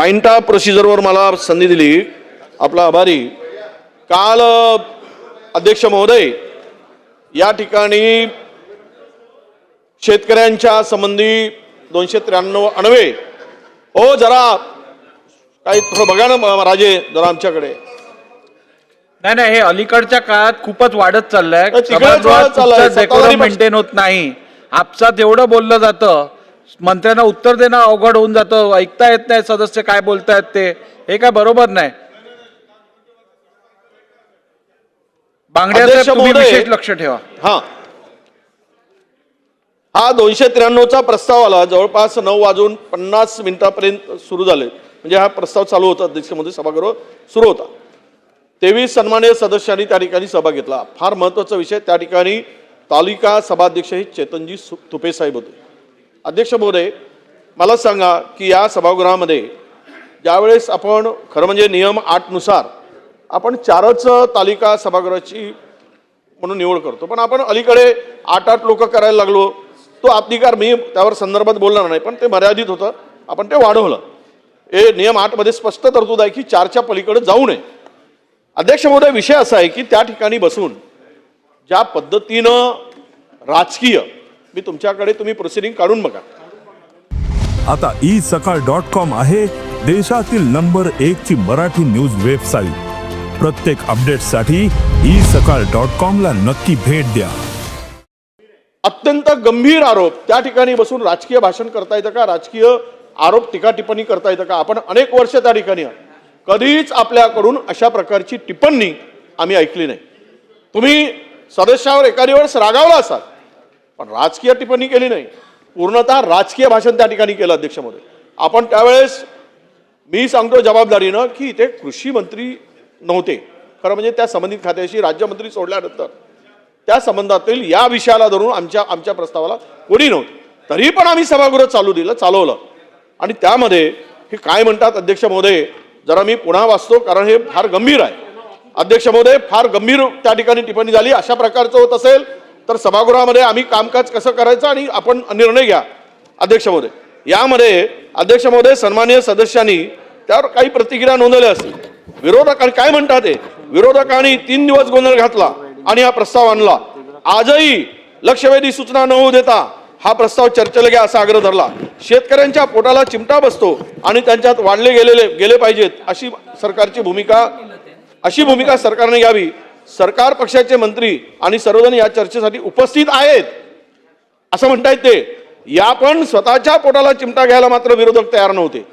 पाइंटा प्रोसिजरवर मला संधी दिली. आपला आभारी. काल अध्यक्ष महोदय या ठिकाणी शेतकऱ्यांच्या संबंधी दोनशे त्र्याण्णव अणवे. हो जरा काही थोडं बघा ना राजे जरा आमच्याकडे. नाही नाही हे अलीकडच्या काळात खूपच वाढत चाललंय. मेंटेन होत नाही. आपसात एवढं बोललं जातं. मंत्र्यांना उत्तर देणं अवघड होऊन जातं. ऐकता येत नाही सदस्य काय बोलतायत ते. हे काय बरोबर नाही. विशेष लक्ष ठेवा. हा. हा दोनशे त्र्याण्णवचा प्रस्ताव आला. जवळपास नऊ वाजून पन्नास मिनिटापर्यंत सुरू झाले. म्हणजे हा प्रस्ताव चालू होता. अध्यक्षमध्ये सभागृह सुरू होता. तेवीस सन्मान्य सदस्यांनी त्या ठिकाणी सभा घेतला. फार महत्त्वाचा विषय. त्या ठिकाणी तालिका सभाध्यक्ष हे चेतनजी सु- तुपे साहेब होते. अध्यक्ष महोदय मला सांगा की या सभागृहामध्ये ज्यावेळेस आपण खरं म्हणजे नियम आठनुसार आपण चारच तालिका सभागृहाची म्हणून निवड करतो पण आपण अलीकडे आठ आठ लोक करायला लागलो तो अधिकार मी त्यावर संदर्भात बोलणार नाही पण ते मर्यादित होतं आपण ते वाढवलं. हे नियम आठमध्ये स्पष्ट तरतूद आहे की चारच्या पलीकडे जाऊ नये. अध्यक्ष महोदय विषय असा आहे की त्या ठिकाणी बसून ज्या पद्धतीनं राजकीय मी तुमच्याकडे तुम्ही प्रोसिडिंग काढून बघा. आता ई सकाळ डॉट कॉम आहे देशातील नंबर एक ची मराठी न्यूज वेबसाईट प्रत्येक अपडेटसाठी ई सकाळ डॉट कॉम ला नक्की भेट द्या. अत्यंत गंभीर आरोप. त्या ठिकाणी बसून राजकीय भाषण करता येतं का? राजकीय आरोप टीका टिप्पणी करता येतं का? आपण अनेक वर्ष त्या ठिकाणी. कधीच आपल्याकडून अशा प्रकारची टिप्पणी आम्ही ऐकली नाही. तुम्ही सदस्यावर एखादी वेळेस रागावला असाल. पण राजकीय टिप्पणी केली नाही. पूर्णतः राजकीय भाषण त्या ठिकाणी केलं अध्यक्षामध्ये. आपण त्यावेळेस मी सांगतो जबाबदारीनं की इथे कृषी मंत्री नव्हते. खरं म्हणजे त्या संबंधित खात्याशी राज्यमंत्री सोडल्यानंतर त्या संबंधातील या विषयाला धरून आमच्या आमच्या प्रस्तावाला कोणी नव्हतं. तरी पण आम्ही सभागृह चालू दिलं चालवलं. आणि त्यामध्ये हे काय म्हणतात अध्यक्ष महोदय जरा मी पुन्हा वाचतो कारण हे फार गंभीर आहे. अध्यक्ष महोदय फार गंभीर त्या ठिकाणी टिप्पणी झाली. अशा प्रकारचं होत असेल तर सभागृहामध्ये आम्ही कामकाज कसं करायचं आणि आपण निर्णय घ्या अध्यक्ष महोदय. यामध्ये अध्यक्ष महोदय सन्मान्य सदस्यांनी त्यावर काही प्रतिक्रिया नोंदवल्या असतील. विरोधकांनी काय म्हणतात ते? विरोधकांनी तीन दिवस गोंधळ घातला आणि हा प्रस्ताव आणला. आजही लक्षवेधी सूचना न होऊ देता हा प्रस्ताव चर्चेला घ्या असा आग्रह धरला. शेतकऱ्यांच्या पोटाला चिमटा बसतो आणि त्यांच्यात वाढले गेलेले गेले पाहिजेत अशी सरकारची भूमिका अशी भूमिका सरकारने घ्यावी सरकार पक्षाचे मंत्री आणि सर्वजण या चर्चेसाठी उपस्थित आहेत. असं म्हणता येते या पण स्वतःच्या पोटाला चिमटा घ्यायला मात्र विरोधक तयार नव्हते.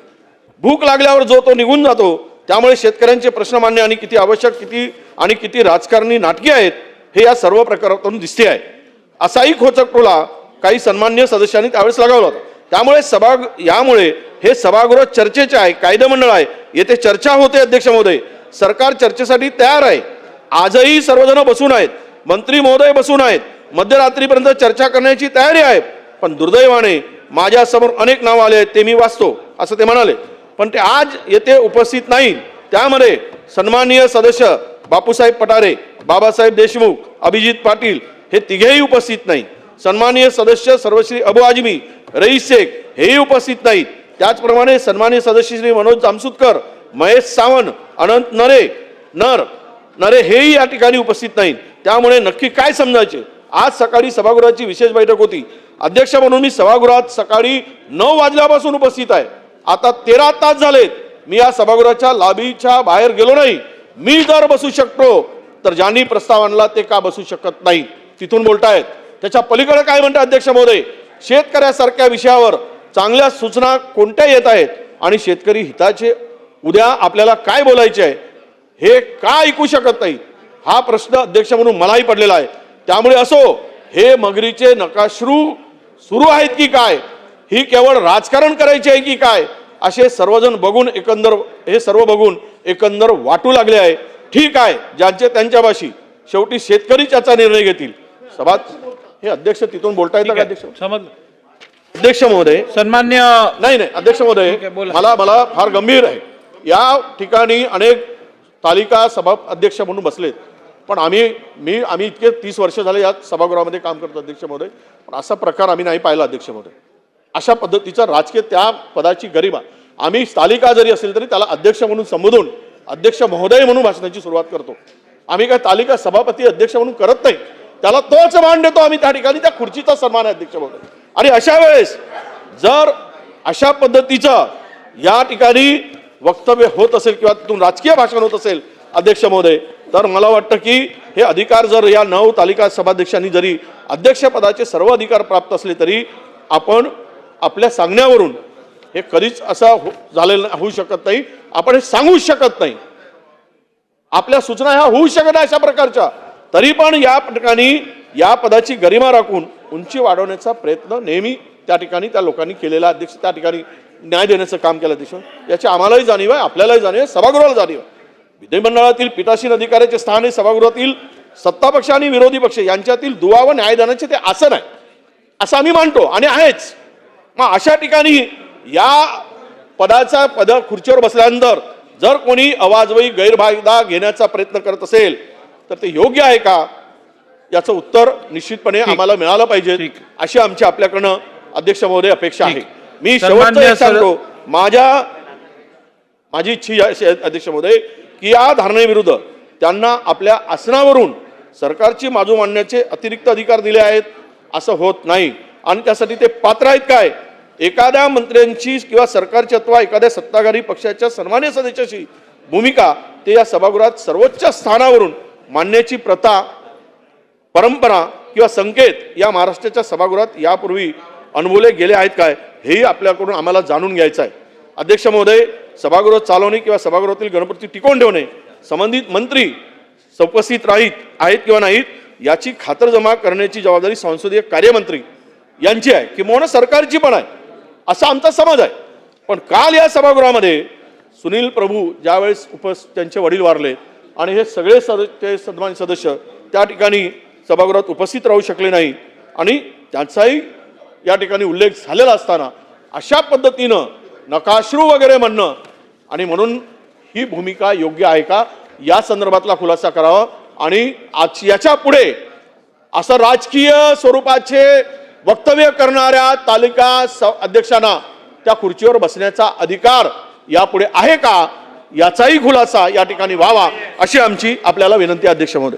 भूक लागल्यावर जो तो निघून जातो त्यामुळे शेतकऱ्यांचे प्रश्न मान्य आणि किती आवश्यक किती आणि किती राजकारणी नाटकी आहेत हे या सर्व प्रकारातून दिसते आहे. असाही खोचक टोला काही सन्मान्य सदस्यांनी त्यावेळेस लगावला होता. त्यामुळे सभा यामुळे हे सभागृह चर्चेचे आहे कायदेमंडळ आहे. येथे चर्चा होते अध्यक्ष महोदय. सरकार चर्चेसाठी तयार आहे. आजही सर्वजण बसून आहेत. मंत्री महोदय बसून आहेत. मध्यरात्रीपर्यंत चर्चा करण्याची तयारी आहे. पण दुर्दैवाने माझ्यासमोर अनेक नावं आले आहेत ते मी वाचतो असं ते म्हणाले. पण ते आज येथे उपस्थित नाही. त्यामध्ये सन्माननीय सदस्य बापूसाहेब पठारे बाबासाहेब देशमुख अभिजित पाटील हे तिघेही उपस्थित नाही सन्माननीय सदस्य सर्वश्री अबू आजमी रईस शेख हेही उपस्थित नाहीत. त्याचप्रमाणे सन्माननीय सदस्य श्री मनोज जामसुतकर महेश सावंत अनंत नरे नर नरे हेही या ठिकाणी उपस्थित नाहीत त्यामुळे नक्की काय समजायचे? आज सकाळी सभागृहाची विशेष बैठक होती. अध्यक्ष म्हणून मी सभागृहात सकाळी नऊ वाजल्यापासून उपस्थित आहे. आता तेरा तास झालेत. मी या सभागृहाच्या लाबीच्या बाहेर गेलो नाही. मी जर बसू शकतो तर ज्यांनी प्रस्ताव आणला ते का बसू शकत नाही? तिथून बोलतायत. त्याच्या पलीकडे काय म्हणतात अध्यक्ष महोदय? शेतकऱ्यासारख्या विषयावर चांगल्या सूचना कोणत्या येत आहेत? आणि शेतकरी हिताचे उद्या आपल्याला काय बोलायचे आहे? हे का ऐकू शकत नाही हा प्रश्न अध्यक्ष म्हणून मलाही पडलेला आहे. त्यामुळे असो हे मगरीचे नकाश्रू सुरू आहेत की काय? ही केवळ राजकारण करायचे आहे की काय? असे सर्वजण बघून एकंदर हे सर्व बघून एकंदर वाटू लागले आहे. ठीक आहे ज्यांचे त्यांच्यापाशी. शेवटी शेतकरीच याचा निर्णय घेतील. सभा हे अध्यक्ष तिथून बोलता येतं का अध्यक्ष? समजलं अध्यक्ष महोदय. सन्मान्य नाही नाही अध्यक्ष महोदय. मला मला फार गंभीर आहे. या ठिकाणी अनेक तालिका सभा अध्यक्ष म्हणून बसलेत पण आम्ही मी आम्ही इतके तीस वर्ष झाले या सभागृहामध्ये काम करतो अध्यक्ष महोदय. पण असा प्रकार आम्ही नाही पाहिला अध्यक्ष महोदय. अशा पद्धतीचा राजकीय त्या पदाची गरिमा. आम्ही तालिका जरी असेल तरी त्याला अध्यक्ष म्हणून संबोधून अध्यक्ष महोदय म्हणून भाषणाची सुरुवात करतो. आम्ही काय तालिका सभापती अध्यक्ष म्हणून करत नाही. त्याला तोच मान देतो आम्ही त्या ठिकाणी. त्या खुर्चीचा सन्मान आहे अध्यक्ष महोदय. आणि अशा वेळेस जर अशा पद्धतीचं या ठिकाणी वक्तव्य होत असेल किंवा तिथून राजकीय भाषण होत असेल अध्यक्ष महोदय तर मला वाटतं की हे अधिकार जर या नऊ तालिका सभाध्यक्षांनी जरी अध्यक्षपदाचे सर्व अधिकार प्राप्त असले तरी आपण आपल्या सांगण्यावरून हे कधीच असं हो झालेलं होऊ शकत नाही. आपण हे सांगूच शकत नाही. आपल्या सूचना ह्या होऊ शकत नाही अशा प्रकारच्या. तरी पण या ठिकाणी या पदाची गरिमा राखून उंची वाढवण्याचा प्रयत्न नेहमी त्या ठिकाणी त्या लोकांनी केलेला अध्यक्ष त्या ठिकाणी न्याय देण्याचं काम केलं अध्यक्ष याची आम्हालाही जाणीव आहे आपल्यालाही जाणीव आहे सभागृहाला जाणीव आहे. विधिमंडळातील पीठासीन अधिकाऱ्याचे स्थान हे सभागृहातील सत्ता पक्ष आणि विरोधी पक्ष यांच्यातील दुवा व न्यायदानाचे ते आसन आहे. असं आम्ही मानतो आणि आहेच. मग अशा ठिकाणी या पदाचा पद खुर्चीवर बसल्यानंतर जर कोणी अवाजवी गैरफायदा घेण्याचा प्रयत्न करत असेल तर ते योग्य आहे का? याचं उत्तर निश्चितपणे आम्हाला मिळालं पाहिजे. अशी आमची आपल्याकडनं अध्यक्ष महोदय अपेक्षा आहे. मी शेवटचं सांगतो. माझ्या माझी इच्छा अध्यक्ष महोदय की या धारणेविरुद्ध त्यांना आपल्या आसनावरून सरकारची बाजू मांडण्याचे अतिरिक्त अधिकार दिले आहेत असं होत नाही. आणि त्यासाठी ते पात्र आहेत काय? एखाद्या मंत्र्यांची किंवा सरकारची अथवा एखाद्या सत्ताधारी पक्षाच्या सन्मान्य सदस्याची भूमिका ते या सभागृहात सर्वोच्च स्थानावरून मांडण्याची प्रथा परंपरा किंवा संकेत या महाराष्ट्राच्या सभागृहात यापूर्वी अनुभवले गेले आहेत काय? हेही आपल्याकडून आम्हाला जाणून घ्यायचं आहे. अध्यक्ष महोदय सभागृह चालवणे किंवा सभागृहातील गणपती टिकवून ठेवणे संबंधित मंत्री उपस्थित राहीत आहेत किंवा नाहीत याची खातरजमा करण्याची जबाबदारी संसदीय कार्यमंत्री यांची आहे किंवा सरकारची पण आहे असा आमचा समज आहे. पण काल या सभागृहामध्ये सुनील प्रभू ज्यावेळेस उपस त्यांचे वडील वारले आणि हे सगळे सदस्य सन्मान सदस्य त्या ठिकाणी सभागृहात उपस्थित राहू शकले नाही आणि त्यांचाही या ठिकाणी उल्लेख झालेला असताना अशा पद्धतीनं नकाश्रू वगैरे म्हणणं आणि म्हणून ही भूमिका योग्य आहे का? या संदर्भातला खुलासा करावा आणि आज याच्यापुढे असं राजकीय स्वरूपाचे वक्तव्य करणाऱ्या तालिका स- अध्यक्षांना त्या खुर्चीवर बसण्याचा अधिकार यापुढे आहे का? याचाही खुलासा या ठिकाणी व्हावा अशी आमची आपल्याला विनंती अध्यक्ष महोदय.